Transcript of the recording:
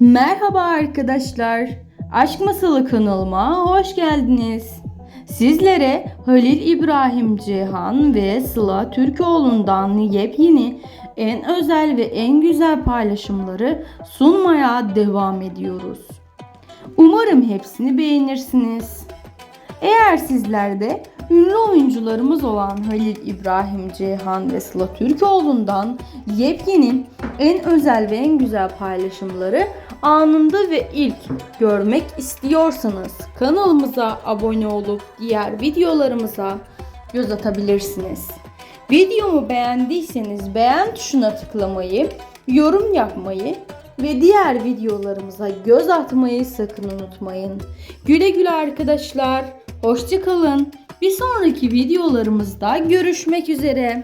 Merhaba arkadaşlar. Aşk Masalı kanalıma hoş geldiniz. Sizlere Halil İbrahim Cihan ve Sıla Türkoğlu'ndan yepyeni, en özel ve en güzel paylaşımları sunmaya devam ediyoruz. Umarım hepsini beğenirsiniz. Eğer sizler de ünlü oyuncularımız olan Halil İbrahim Ceyhan ve Sıla Türkoğlu'ndan yepyeni, en özel ve en güzel paylaşımları anında ve ilk görmek istiyorsanız kanalımıza abone olup diğer videolarımıza göz atabilirsiniz. Videomu beğendiyseniz beğen tuşuna tıklamayı, yorum yapmayı ve diğer videolarımıza göz atmayı sakın unutmayın. Güle güle arkadaşlar. Hoşçakalın. Bir sonraki videolarımızda görüşmek üzere.